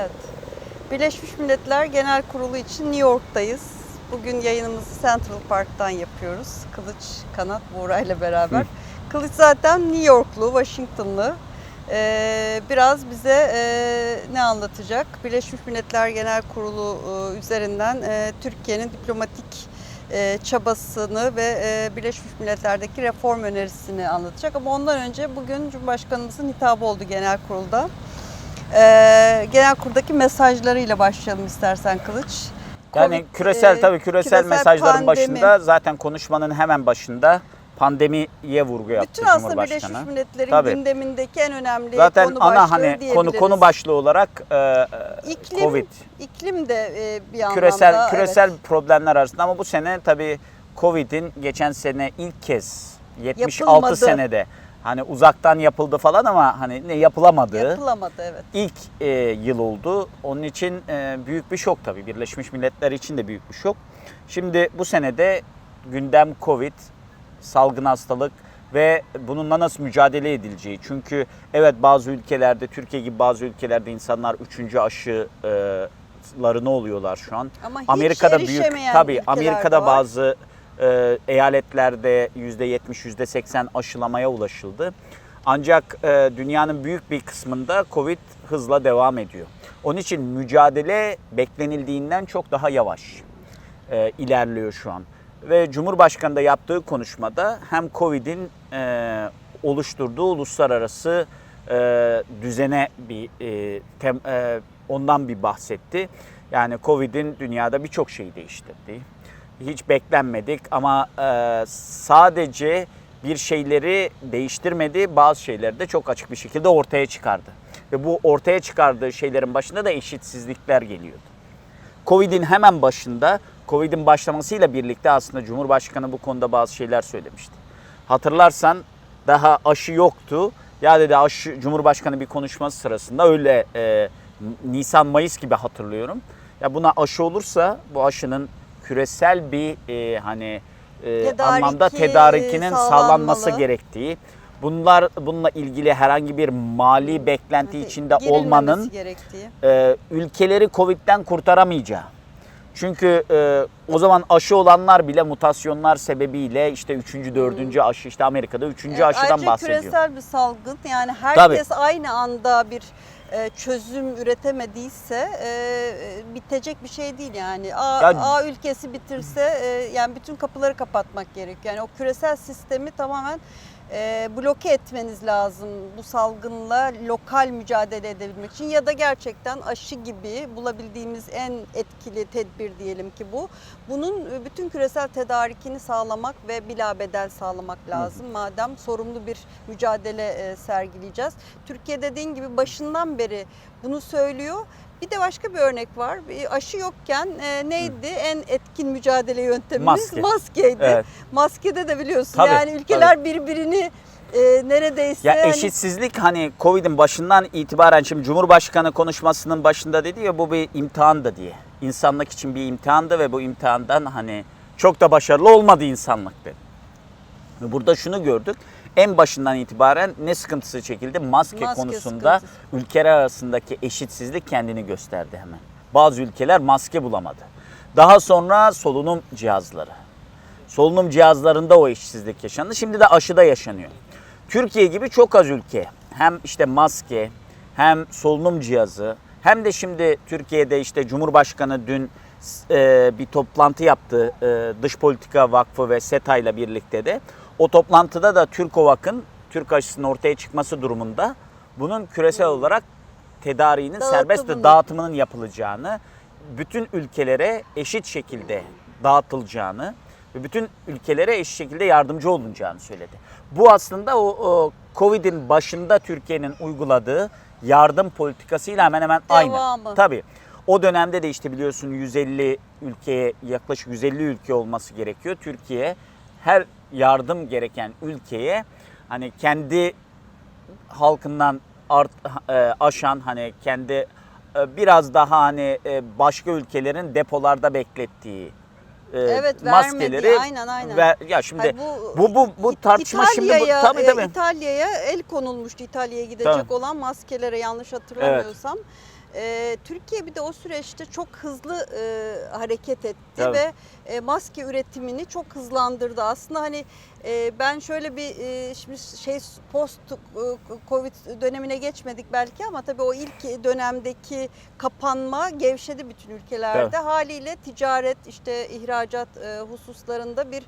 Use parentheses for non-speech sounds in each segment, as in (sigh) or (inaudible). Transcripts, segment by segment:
Evet. Birleşmiş Milletler Genel Kurulu için New York'tayız. Bugün yayınımızı Central Park'tan yapıyoruz. Kılıç Kanat Buğra ile beraber. Kılıç zaten New Yorklu, Washingtonlı. Ee, biraz bize e, ne anlatacak? Birleşmiş Milletler Genel Kurulu e, üzerinden e, Türkiye'nin diplomatik e, çabasını ve e, Birleşmiş Milletler'deki reform önerisini anlatacak. Ama ondan önce bugün Cumhurbaşkanımızın hitabı oldu genel kurulda. Ee, genel kuruldaki mesajlarıyla başlayalım istersen Kılıç. Yani Covid, küresel e, tabii küresel, mesajların pandemi. başında zaten konuşmanın hemen başında pandemiye vurgu yaptı bütün aslında. Birleşmiş Milletler'in Tabii. gündemindeki en önemli Zaten konu ana hani konu konu başlığı olarak e, e, İklim, Covid. iklim de e, bir anlamda Küresel küresel evet. problemler arasında ama bu sene tabii Covid'in geçen sene ilk kez 76 Yapılmadı. senede hani uzaktan yapıldı falan ama hani ne yapılamadı. yapılamadı evet. ilk e, yıl oldu. Onun için e, büyük bir şok tabii. Birleşmiş Milletler için de büyük bir şok. Şimdi bu senede gündem Covid, salgın hastalık ve bununla nasıl mücadele edileceği. Çünkü evet bazı ülkelerde, Türkiye gibi bazı ülkelerde insanlar üçüncü aşılarını oluyorlar şu an. Ama hiç Amerika'da büyük tabii Amerika'da var. bazı e, eyaletlerde %70 %80 aşılamaya ulaşıldı. Ancak e, dünyanın büyük bir kısmında Covid hızla devam ediyor. Onun için mücadele beklenildiğinden çok daha yavaş e, ilerliyor şu an. Ve Cumhurbaşkanı da yaptığı konuşmada hem Covid'in e, oluşturduğu uluslararası e, düzene bir e, tem, e, ondan bir bahsetti. Yani Covid'in dünyada birçok şeyi değiştirdiği. Hiç beklenmedik ama e, sadece bir şeyleri değiştirmedi, bazı şeyleri de çok açık bir şekilde ortaya çıkardı. Ve bu ortaya çıkardığı şeylerin başında da eşitsizlikler geliyordu. Covid'in hemen başında, Covid'in başlamasıyla birlikte aslında Cumhurbaşkanı bu konuda bazı şeyler söylemişti. Hatırlarsan daha aşı yoktu. Ya dedi aşı Cumhurbaşkanı bir konuşması sırasında öyle e, Nisan Mayıs gibi hatırlıyorum. Ya buna aşı olursa bu aşının küresel bir e, hani e, Tedariki anlamda tedarikinin sağlanmalı. sağlanması gerektiği. Bunlar bununla ilgili herhangi bir mali beklenti içinde Girilmemesi olmanın gerektiği. e, ülkeleri Covid'den kurtaramayacağı. Çünkü e, o zaman aşı olanlar bile mutasyonlar sebebiyle işte 3. 4. aşı işte Amerika'da 3. Evet, aşıdan ayrıca bahsediyor. küresel bir salgın yani herkes aynı anda bir çözüm üretemediyse e, e, bitecek bir şey değil yani. A, Ya- A ülkesi bitirse e, yani bütün kapıları kapatmak gerekiyor. Yani o küresel sistemi tamamen e, bloke etmeniz lazım bu salgınla lokal mücadele edebilmek için ya da gerçekten aşı gibi bulabildiğimiz en etkili tedbir diyelim ki bu. Bunun e, bütün küresel tedarikini sağlamak ve bilabedel sağlamak lazım. Madem sorumlu bir mücadele e, sergileyeceğiz. Türkiye dediğin gibi başından beri bunu söylüyor. Bir de başka bir örnek var. Bir aşı yokken e, neydi en etkin mücadele yöntemimiz? Maske. Maskeydi. Evet. Maskede de biliyorsun Tabii, yani ülkeler birbirini e, neredeyse Ya hani- eşitsizlik hani Covid'in başından itibaren şimdi Cumhurbaşkanı konuşmasının başında dedi ya bu bir imtihandı diye. İnsanlık için bir imtihandı ve bu imtihandan hani çok da başarılı olmadı insanlık dedi. Burada şunu gördük. En başından itibaren ne sıkıntısı çekildi? Maske, Maske konusunda sıkıntısı. ülkeler arasındaki eşitsizlik kendini gösterdi hemen. Bazı ülkeler maske bulamadı. Daha sonra solunum cihazları. Solunum cihazlarında o eşitsizlik yaşandı. Şimdi de aşıda yaşanıyor. Türkiye gibi çok az ülke hem işte maske hem solunum cihazı hem de şimdi Türkiye'de işte Cumhurbaşkanı dün e, bir toplantı yaptı e, Dış Politika Vakfı ve SETA ile birlikte de. O toplantıda da Türkovak'ın Türk aşısının ortaya çıkması durumunda bunun küresel olarak tedariğinin serbest Dağıtımının. ve dağıtımının yapılacağını, bütün ülkelere eşit şekilde dağıtılacağını ve bütün ülkelere eşit şekilde yardımcı olunacağını söyledi. Bu aslında o, o Covid'in başında Türkiye'nin uyguladığı yardım politikasıyla hemen hemen Devamı. aynı. Tabii. O dönemde de işte biliyorsun 150 ülkeye yaklaşık 150 ülke olması gerekiyor. Türkiye her yardım gereken ülkeye hani kendi halkından art, e, aşan hani kendi e, biraz daha hani e, başka ülkelerin depolarda beklettiği e, Evet, maskeleri vermedi. Aynen, aynen. Ve, ya şimdi Hayır, bu bu bu İ- tartışma şimdi bu İtalya'ya, tabii e, tabii. İtalya'ya el konulmuştu İtalya'ya gidecek Tabii. olan maskelere yanlış hatırlamıyorsam. E, Türkiye bir de o süreçte çok hızlı e, hareket etti Tabii. ve e, maske üretimini çok hızlandırdı. Aslında hani e, ben şöyle bir e, şimdi şey post e, Covid dönemine geçmedik belki ama tabii o ilk dönemdeki kapanma gevşedi bütün ülkelerde. Haliyle ticaret işte ihracat e, hususlarında bir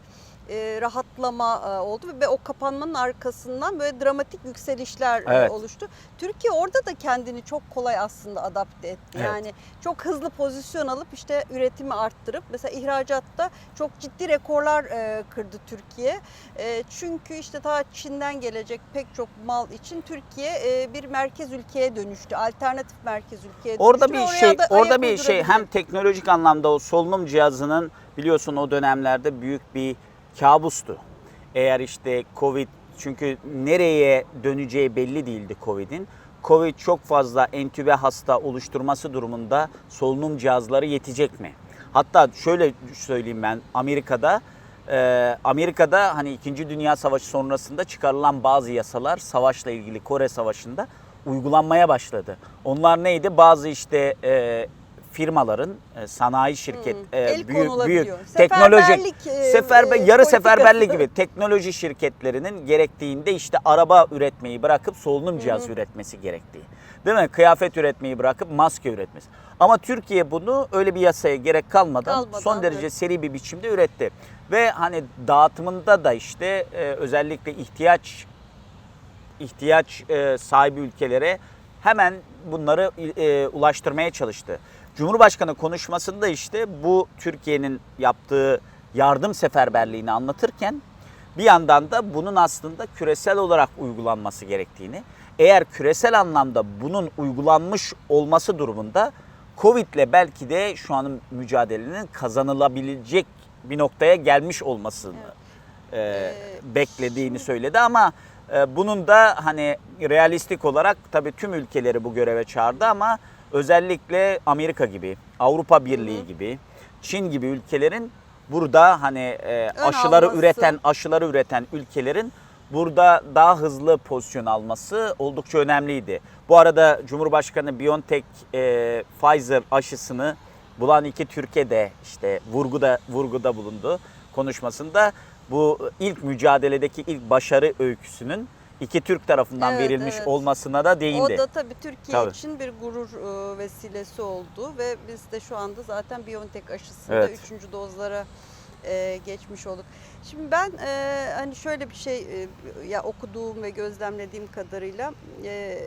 e, rahatlama e, oldu ve o kapanmanın arkasından böyle dramatik yükselişler e, Evet. oluştu. Türkiye orada da kendini çok kolay aslında adapte etti. Evet. Yani çok hızlı pozisyon alıp işte üretimi arttırıp mesela ihracatta çok ciddi rekorlar e, kırdı Türkiye. E, çünkü işte ta Çin'den gelecek pek çok mal için Türkiye e, bir merkez ülkeye dönüştü. Alternatif merkez ülkeye Orada dönüştü ve bir şey da orada bir şey hem teknolojik anlamda o solunum cihazının biliyorsun o dönemlerde büyük bir kabustu. Eğer işte Covid çünkü nereye döneceği belli değildi Covid'in. Covid çok fazla entübe hasta oluşturması durumunda solunum cihazları yetecek mi? Hatta şöyle söyleyeyim ben Amerika'da e, Amerika'da hani 2. Dünya Savaşı sonrasında çıkarılan bazı yasalar savaşla ilgili Kore Savaşı'nda uygulanmaya başladı. Onlar neydi? Bazı işte e, firmaların, e, sanayi şirket, Hmm, e, büyük büyük teknoloji e, seferber e, yarı seferberlik gibi teknoloji şirketlerinin gerektiğinde işte araba üretmeyi bırakıp solunum cihazı üretmesi gerektiği. Değil mi? Kıyafet üretmeyi bırakıp maske üretmesi. Ama Türkiye bunu öyle bir yasaya gerek kalmadan, Kalmadan, son derece evet. seri bir biçimde üretti. Ve hani dağıtımında da işte e, özellikle ihtiyaç ihtiyaç e, sahibi ülkelere hemen bunları e, ulaştırmaya çalıştı. Cumhurbaşkanı konuşmasında işte bu Türkiye'nin yaptığı yardım seferberliğini anlatırken bir yandan da bunun aslında küresel olarak uygulanması gerektiğini, eğer küresel anlamda bunun uygulanmış olması durumunda Covid'le belki de şu anın mücadelenin kazanılabilecek bir noktaya gelmiş olmasını e, Ee, beklediğini söyledi. Ama e, bunun da hani realistik olarak tabii tüm ülkeleri bu göreve çağırdı ama özellikle Amerika gibi, Avrupa Birliği gibi, Çin gibi ülkelerin burada hani e, Ön aşıları alması. üreten aşıları üreten ülkelerin burada daha hızlı pozisyon alması oldukça önemliydi. Bu arada Cumhurbaşkanı BioNTech e, Pfizer aşısını bulan iki Türkiye de işte vurguda vurguda bulundu konuşmasında. Bu ilk mücadeledeki ilk başarı öyküsünün iki Türk tarafından Evet, verilmiş evet. olmasına da değindi. O da tabii Türkiye Tabii. için bir gurur e, vesilesi oldu ve biz de şu anda zaten BioNTech aşısında Evet. üçüncü dozlara e, geçmiş olduk. Şimdi ben e, hani şöyle bir şey e, ya okuduğum ve gözlemlediğim kadarıyla e,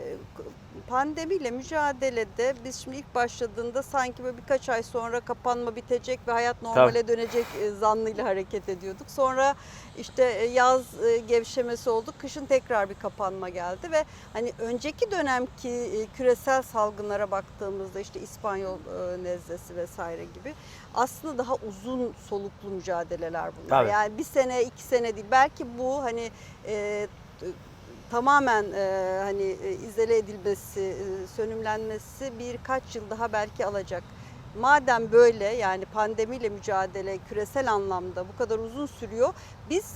pandemiyle mücadelede biz şimdi ilk başladığında sanki böyle birkaç ay sonra kapanma bitecek ve hayat normale dönecek e, zannıyla hareket ediyorduk. Sonra işte e, yaz e, gevşemesi oldu. Kışın tekrar bir kapanma geldi ve hani önceki dönemki küresel salgınlara baktığımızda işte İspanyol nezlesi vesaire gibi aslında daha uzun soluklu mücadeleler bunlar. Tabii. Yani bir sene iki sene değil. Belki bu hani e, tamamen e, hani e, izole edilmesi, e, sönümlenmesi birkaç yıl daha belki alacak. Madem böyle yani pandemiyle mücadele küresel anlamda bu kadar uzun sürüyor, biz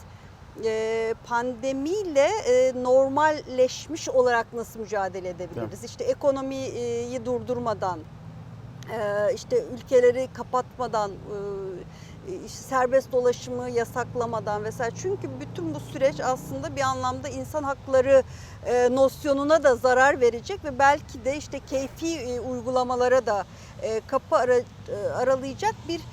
e, pandemiyle e, normalleşmiş olarak nasıl mücadele edebiliriz? İşte ekonomiyi durdurmadan, e, işte ülkeleri kapatmadan, e, işte serbest dolaşımı yasaklamadan vesaire. Çünkü bütün bu süreç aslında bir anlamda insan hakları e, nosyonuna da zarar verecek ve belki de işte keyfi e, uygulamalara da e, kapı ara- e, aralayacak bir e,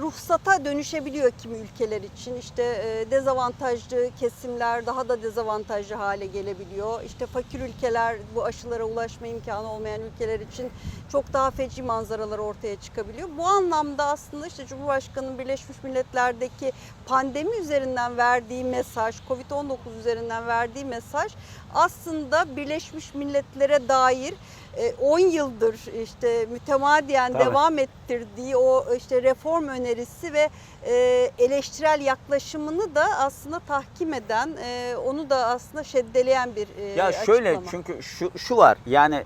ruhsata dönüşebiliyor kimi ülkeler için. İşte e, dezavantajlı kesimler daha da dezavantajlı hale gelebiliyor. İşte fakir ülkeler bu aşılara ulaşma imkanı olmayan ülkeler için çok daha feci manzaralar ortaya çıkabiliyor. Bu anlamda aslında işte Cumhurbaşkanı'nın Birleşmiş Milletler'deki pandemi üzerinden verdiği mesaj, Covid-19 üzerinden verdiği mesaj aslında Birleşmiş Milletler'e dair e, 10 yıldır işte mütemadiyen Tabii. devam ettirdiği o işte reform önerisi ve e, eleştirel yaklaşımını da aslında tahkim eden, e, onu da aslında şeddeleyen bir e, Ya şöyle açıklama. çünkü şu şu var yani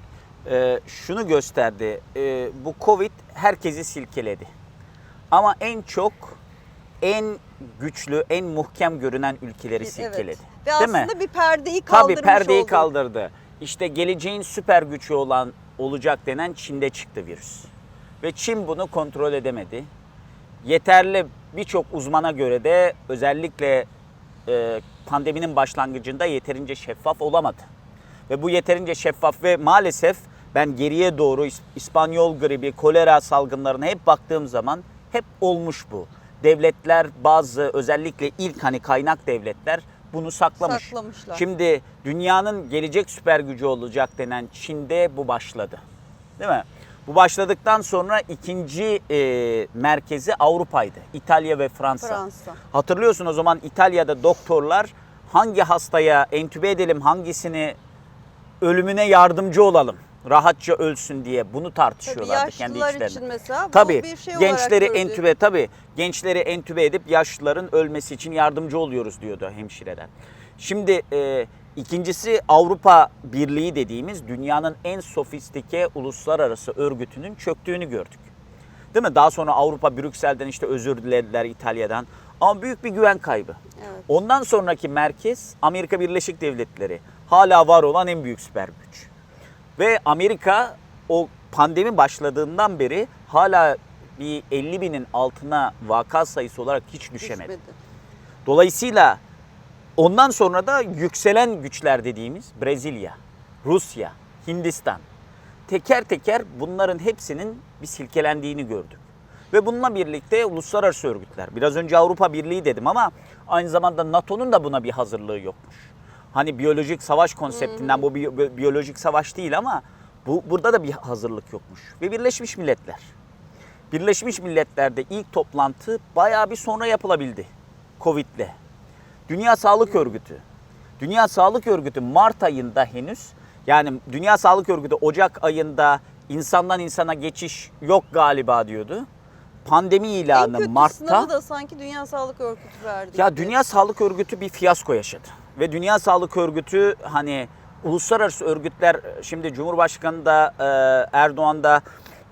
e, şunu gösterdi e, bu Covid herkesi silkeledi. Ama en çok en güçlü, en muhkem görünen ülkeleri Evet. silkeledi. Ve Değil mi? aslında bir perdeyi Tabii kaldırmış perdeyi oldu. kaldırdı. İşte geleceğin süper gücü olan olacak denen Çin'de çıktı virüs. Ve Çin bunu kontrol edemedi. Yeterli birçok uzmana göre de özellikle e, pandeminin başlangıcında yeterince şeffaf olamadı. Ve bu yeterince şeffaf ve maalesef ben geriye doğru İs- İspanyol gribi, kolera salgınlarına hep baktığım zaman hep olmuş bu. Devletler bazı özellikle ilk hani kaynak devletler bunu saklamış. Saklamışlar. Şimdi dünyanın gelecek süper gücü olacak denen Çin'de bu başladı. Değil mi? Bu başladıktan sonra ikinci e, merkezi Avrupa'ydı. İtalya ve Fransa. Fransa. Hatırlıyorsun o zaman İtalya'da doktorlar hangi hastaya entübe edelim, hangisini ölümüne yardımcı olalım, rahatça ölsün diye bunu Tabii tartışıyorlardı kendi yaşlılar içlerinde. için mesela bu Tabii bir şey gençleri entübe tabii gençleri entübe edip yaşlıların ölmesi için yardımcı oluyoruz diyordu hemşireler. Şimdi e, ikincisi Avrupa Birliği dediğimiz dünyanın en sofistike uluslararası örgütünün çöktüğünü gördük. Değil mi? Daha sonra Avrupa Brüksel'den işte özür dilediler İtalya'dan. Ama büyük bir güven kaybı. Evet. Ondan sonraki merkez Amerika Birleşik Devletleri. Hala var olan en büyük süper güç. Ve Amerika o pandemi başladığından beri hala bir 50 binin altına vaka sayısı olarak hiç düşemedi. Düşmedi. Dolayısıyla ondan sonra da yükselen güçler dediğimiz Brezilya, Rusya, Hindistan teker teker bunların hepsinin bir silkelendiğini gördük. Ve bununla birlikte uluslararası örgütler. Biraz önce Avrupa Birliği dedim ama aynı zamanda NATO'nun da buna bir hazırlığı yokmuş. Hani biyolojik savaş konseptinden bu bi- bi- biyolojik savaş değil ama bu burada da bir hazırlık yokmuş. Ve Birleşmiş Milletler. Birleşmiş Milletler'de ilk toplantı bayağı bir sonra yapılabildi Covid'le. Dünya Sağlık Örgütü. Dünya Sağlık Örgütü Mart ayında henüz yani Dünya Sağlık Örgütü Ocak ayında insandan insana geçiş yok galiba diyordu. Pandemi En ilanı kötü Mart'ta. sınavı da sanki Dünya Sağlık Örgütü verdi. Ya. Dünya Sağlık Örgütü bir fiyasko yaşadı. Ve Dünya Sağlık Örgütü hani uluslararası örgütler şimdi Cumhurbaşkanı da e, Erdoğan da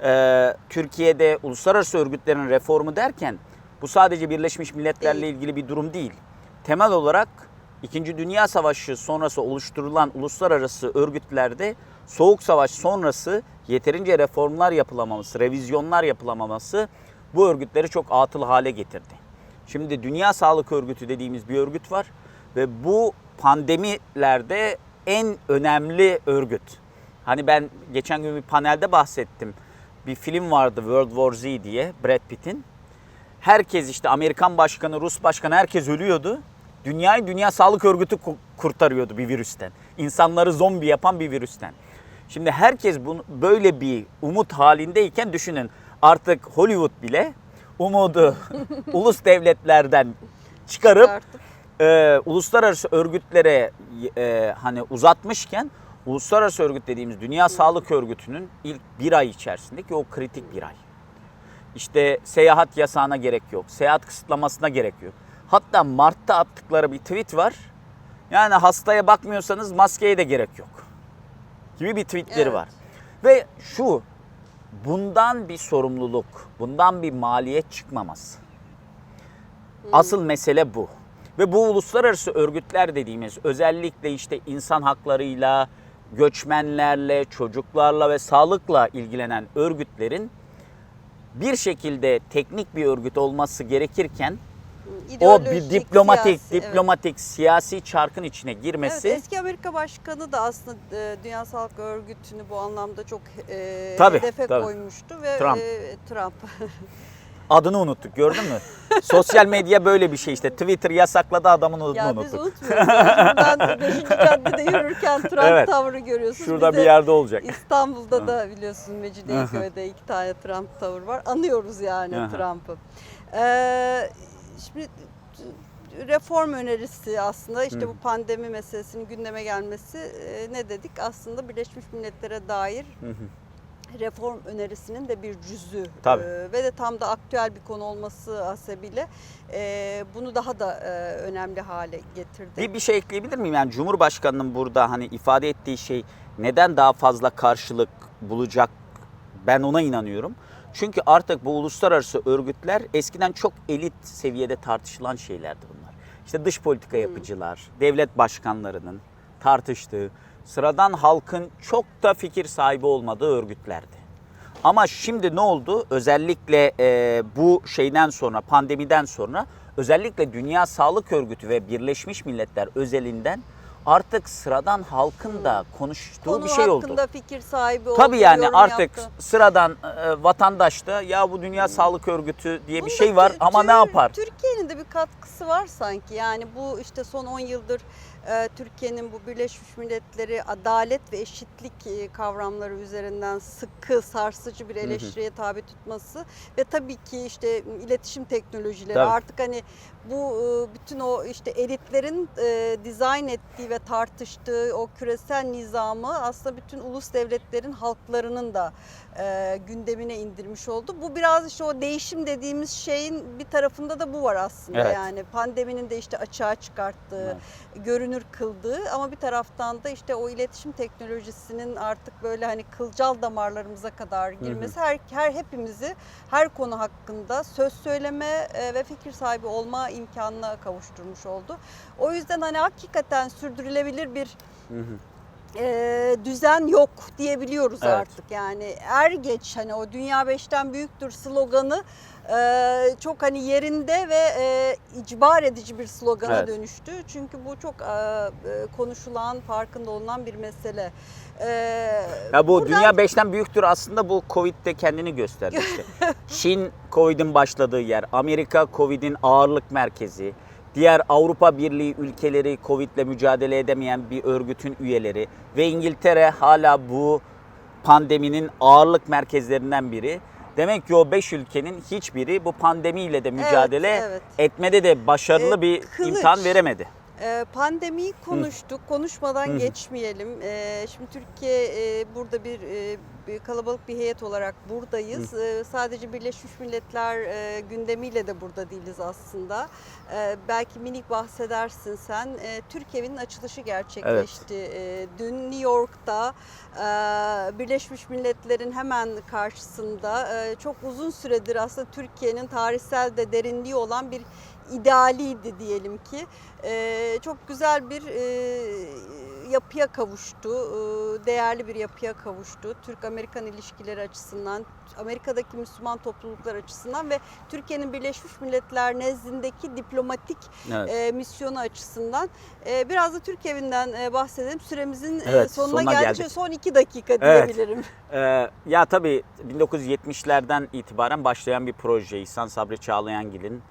e, Türkiye'de uluslararası örgütlerin reformu derken bu sadece Birleşmiş Milletler'le Değil. ilgili bir durum değil. Temel olarak İkinci Dünya Savaşı sonrası oluşturulan uluslararası örgütlerde Soğuk Savaş sonrası yeterince reformlar yapılamaması, revizyonlar yapılamaması bu örgütleri çok atıl hale getirdi. Şimdi Dünya Sağlık Örgütü dediğimiz bir örgüt var ve bu pandemilerde en önemli örgüt. Hani ben geçen gün bir panelde bahsettim. Bir film vardı World War Z diye Brad Pitt'in. Herkes işte Amerikan başkanı, Rus başkanı herkes ölüyordu. Dünyayı Dünya Sağlık Örgütü ku- kurtarıyordu bir virüsten. İnsanları zombi yapan bir virüsten. Şimdi herkes bunu böyle bir umut halindeyken düşünün artık Hollywood bile umudu (laughs) ulus devletlerden çıkarıp e, uluslararası örgütlere e, hani uzatmışken uluslararası örgüt dediğimiz Dünya Sağlık Örgütü'nün ilk bir ay içerisinde ki o kritik bir ay. İşte seyahat yasağına gerek yok, seyahat kısıtlamasına gerek yok. Hatta Mart'ta attıkları bir tweet var. Yani hastaya bakmıyorsanız maskeye de gerek yok. Gibi bir tweetleri Evet. var. Ve şu bundan bir sorumluluk, bundan bir maliyet çıkmaması. Asıl mesele bu. Ve bu uluslararası örgütler dediğimiz özellikle işte insan haklarıyla, göçmenlerle, çocuklarla ve sağlıkla ilgilenen örgütlerin bir şekilde teknik bir örgüt olması gerekirken o bir diplomatik, siyasi, evet. diplomatik, siyasi çarkın içine Evet, girmesi eski Amerika Başkanı da aslında e, Dünya Sağlık Örgütü'nü bu anlamda çok e, Tabii, hedefe tabii. koymuştu ve Trump. e, Trump. (laughs) adını unuttuk gördün mü? Sosyal medya böyle bir şey işte. Twitter yasakladı adamın adını ya biz unuttuk. unutmuyoruz. Buradan 5. caddede yürürken Trump Evet. tavrı görüyorsunuz. Şurada Biz bir de yerde olacak. İstanbul'da da biliyorsun Mecidiyeköy'de iki tane Trump tavır var. Anıyoruz yani. Trump'ı. Ee, şimdi reform önerisi aslında işte Hı. bu pandemi meselesinin gündeme gelmesi e, ne dedik? Aslında Birleşmiş Milletler'e dair Hı hı. Reform önerisinin de bir cüzü Tabii. Ee, ve de tam da aktüel bir konu olması hasebiyle e, bunu daha da e, önemli hale getirdi. Bir, bir şey ekleyebilir miyim? Yani Cumhurbaşkanı'nın burada hani ifade ettiği şey neden daha fazla karşılık bulacak ben ona inanıyorum. Çünkü artık bu uluslararası örgütler eskiden çok elit seviyede tartışılan şeylerdi bunlar. İşte dış politika yapıcılar, devlet başkanlarının tartıştığı, sıradan halkın çok da fikir sahibi olmadığı örgütlerdi. Ama şimdi ne oldu? Özellikle e, bu şeyden sonra, pandemiden sonra özellikle Dünya Sağlık Örgütü ve Birleşmiş Milletler özelinden artık sıradan halkın da konuştuğu Konu bir şey oldu. hakkında fikir sahibi oldu. Tabii yani artık yaptı. sıradan e, vatandaş da ya bu Dünya Sağlık Örgütü diye bir Bunda şey var ama ne yapar? Türkiye'nin de bir katkısı var sanki. Yani bu işte son 10 yıldır Türkiye'nin bu Birleşmiş Milletleri adalet ve eşitlik e, kavramları üzerinden sıkı, sarsıcı bir eleştiriye tabi tutması ve tabii ki işte iletişim teknolojileri Tabii. artık hani bu e, bütün o işte elitlerin e, dizayn ettiği ve tartıştığı o küresel nizamı aslında bütün ulus devletlerin halklarının da gündemine indirmiş oldu. Bu biraz işte o değişim dediğimiz şeyin bir tarafında da bu var aslında. Evet. Yani pandeminin de işte açığa çıkarttığı, görünür kıldığı ama bir taraftan da işte o iletişim teknolojisinin artık böyle hani kılcal damarlarımıza kadar girmesi her, her hepimizi her konu hakkında söz söyleme e, ve fikir sahibi olma imkanına kavuşturmuş oldu. O yüzden hani hakikaten sürdürülebilir bir Hı hı. E, düzen yok diyebiliyoruz Evet. artık. Yani er geç hani o dünya beşten büyüktür sloganı e, çok hani yerinde ve e, icbar edici bir slogana Evet. dönüştü. Çünkü bu çok e, e, konuşulan, farkında olunan bir mesele. E, Ya bu buradan- dünya 5'ten büyüktür aslında bu Covid'de kendini gösterdi işte. (laughs) Çin Covid'in başladığı yer, Amerika Covid'in ağırlık merkezi, diğer Avrupa Birliği ülkeleri Covid'le mücadele edemeyen bir örgütün üyeleri ve İngiltere hala bu pandeminin ağırlık merkezlerinden biri. Demek ki o 5 ülkenin hiçbiri bu pandemiyle de mücadele evet. etmede de başarılı Ee, bir kılıç. imkan veremedi. Ee, Pandemiyi konuştuk, konuşmadan geçmeyelim. Ee, Şimdi Türkiye e, burada bir, e, bir kalabalık bir heyet olarak buradayız. Ee, Sadece Birleşmiş Milletler e, gündemiyle de burada değiliz aslında. Belki minik bahsedersin sen. Türkiye'nin açılışı gerçekleşti. Ee, Dün New York'ta Birleşmiş Milletler'in hemen karşısında çok uzun süredir aslında Türkiye'nin tarihsel de derinliği olan bir idealiydi diyelim ki. Ee, çok güzel bir e, yapıya kavuştu, e, değerli bir yapıya kavuştu. Türk-Amerikan ilişkileri açısından, Amerika'daki Müslüman topluluklar açısından ve Türkiye'nin Birleşmiş Milletler nezdindeki diplomatik Evet. e, misyonu açısından. E, biraz da Türk evinden e, bahsedelim. Süremizin e, Evet, sonuna, sonuna geldik. geldik. Son iki dakika Evet. diyebilirim. Ee, ya tabii 1970'lerden itibaren başlayan bir proje İhsan Sabri Çağlayangil'in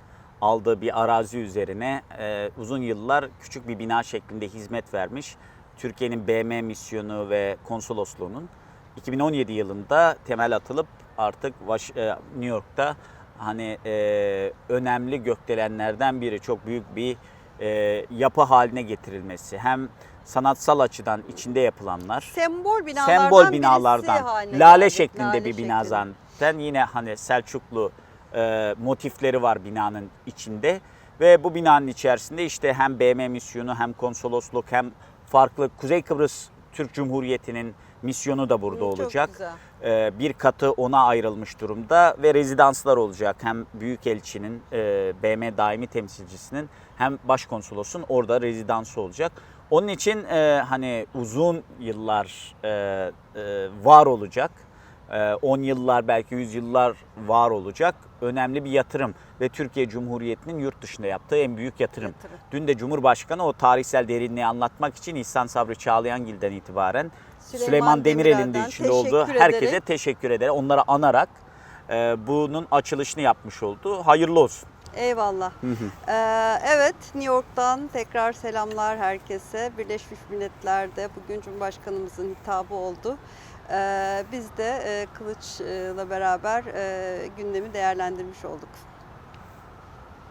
aldığı bir arazi üzerine e, uzun yıllar küçük bir bina şeklinde hizmet vermiş. Türkiye'nin BM misyonu ve konsolosluğunun 2017 yılında temel atılıp artık e, New York'ta hani e, önemli gökdelenlerden biri çok büyük bir e, yapı haline getirilmesi. Hem sanatsal açıdan içinde yapılanlar Sembol binalardan sembol binalardan lale geldi. şeklinde Lale bir bina şeklinde. zaten yine hani Selçuklu e, motifleri var binanın içinde ve bu binanın içerisinde işte hem BM misyonu hem konsolosluk hem farklı Kuzey Kıbrıs Türk Cumhuriyeti'nin misyonu da burada Hı, olacak. güzel. E, bir katı ona ayrılmış durumda ve rezidanslar olacak. Hem Büyükelçinin, e, BM daimi temsilcisinin hem başkonsolosun orada rezidansı olacak. Onun için e, hani uzun yıllar e, e, var olacak. E, 10 yıllar belki 100 yıllar var olacak. Önemli bir yatırım ve Türkiye Cumhuriyeti'nin yurt dışında yaptığı en büyük yatırım. Yatırım. Dün de Cumhurbaşkanı o tarihsel derinliği anlatmak için İhsan Sabri Çağlayangil'den itibaren Süleyman Süleyman, Demirel'in de içinde olduğu teşekkür herkese teşekkür ederim. Onları anarak e, bunun açılışını yapmış oldu. Hayırlı olsun. Eyvallah. Ee, evet, New York'tan tekrar selamlar herkese. Birleşmiş Milletler'de bugün Cumhurbaşkanımızın hitabı oldu. Ee, biz de e, Kılıç'la beraber e, gündemi değerlendirmiş olduk.